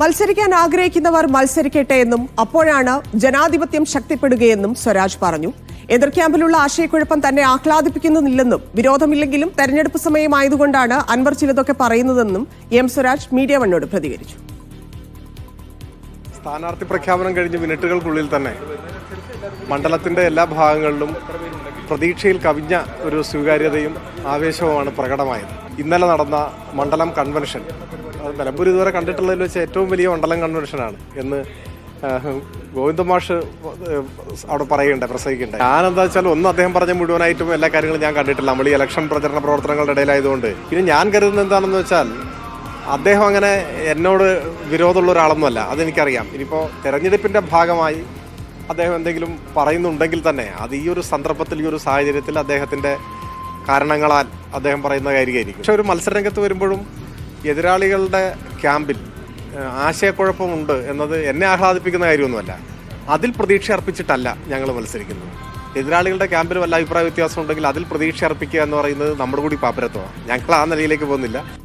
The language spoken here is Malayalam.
മത്സരിക്കാൻ ആഗ്രഹിക്കുന്നവർ മത്സരിക്കട്ടെ എന്നും അപ്പോഴാണ് ജനാധിപത്യം ശക്തിപ്പെടുകയെന്നും സ്വരാജ് പറഞ്ഞു. എതിർ ക്യാമ്പിലുള്ള ആശയക്കുഴപ്പം തന്നെ ആഹ്ലാദിപ്പിക്കുന്നില്ലെന്നും വിരോധമില്ലെങ്കിലും തെരഞ്ഞെടുപ്പ് സമയമായതുകൊണ്ടാണ് അൻവർ ചിലതൊക്കെ പറയുന്നതെന്നും എം സ്വരാജ് മീഡിയ വണ്ണോട് പ്രതികരിച്ചു. സ്ഥാനാർത്ഥി പ്രഖ്യാപനം കഴിഞ്ഞ് മിനിറ്റുകൾക്കുള്ളിൽ തന്നെ മണ്ഡലത്തിന്റെ എല്ലാ ഭാഗങ്ങളിലും പ്രതീക്ഷയിൽ കവിഞ്ഞ ഒരു സ്വീകാര്യതയും ആവേശവുമാണ് പ്രകടമായത്. ഇന്നലെ നടന്ന മണ്ഡലം കൺവെൻഷൻ നിലമ്പൂർ ഇതുവരെ കണ്ടിട്ടുള്ളതിൽ വെച്ച് ഏറ്റവും വലിയ മണ്ഡലം കൺവെൻഷനാണ് എന്ന് ഗോവിന്ദ മാഷ് അവിടെ പറയണ്ടേ പ്രസംഗിക്കണ്ടേ ഞാനെന്താ വെച്ചാൽ ഒന്ന് അദ്ദേഹം പറഞ്ഞ മുഴുവനായിട്ടും എല്ലാ കാര്യങ്ങളും ഞാൻ കണ്ടിട്ടില്ല. നമ്മൾ ഈ ഇലക്ഷൻ പ്രചരണ പ്രവർത്തനങ്ങളുടെ ഇടയിലായതുകൊണ്ട്. പിന്നെ ഞാൻ കരുതുന്നത് എന്താണെന്ന് വെച്ചാൽ അദ്ദേഹം അങ്ങനെ എന്നോട് വിരോധമുള്ള ഒരാളൊന്നുമല്ല അതെനിക്കറിയാം. ഇനിയിപ്പോൾ തെരഞ്ഞെടുപ്പിന്റെ ഭാഗമായി അദ്ദേഹം എന്തെങ്കിലും പറയുന്നുണ്ടെങ്കിൽ തന്നെ അത് ഈ ഒരു സന്ദർഭത്തിൽ ഈ ഒരു സാഹചര്യത്തിൽ അദ്ദേഹത്തിന്റെ കാരണങ്ങളാൽ അദ്ദേഹം പറയുന്ന കാര്യമായിരിക്കും. പക്ഷെ ഒരു മത്സരരംഗത്ത് വരുമ്പോഴും എതിരാളികളുടെ ക്യാമ്പിൽ ആശയക്കുഴപ്പമുണ്ട് എന്നത് എന്നെ ആഹ്ലാദിപ്പിക്കുന്ന കാര്യമൊന്നുമല്ല. അതിൽ പ്രതീക്ഷ അർപ്പിച്ചിട്ടല്ല ഞങ്ങൾ മത്സരിക്കുന്നത്. എതിരാളികളുടെ ക്യാമ്പിൽ വല്ല അഭിപ്രായ വ്യത്യാസം ഉണ്ടെങ്കിൽ അതിൽ പ്രതീക്ഷ അർപ്പിക്കുക എന്ന് പറയുന്നത് നമ്മുടെ കൂടി പാപ്പരത്വമാണ്. ഞങ്ങൾ ആ നിലയിലേക്ക് പോകുന്നില്ല.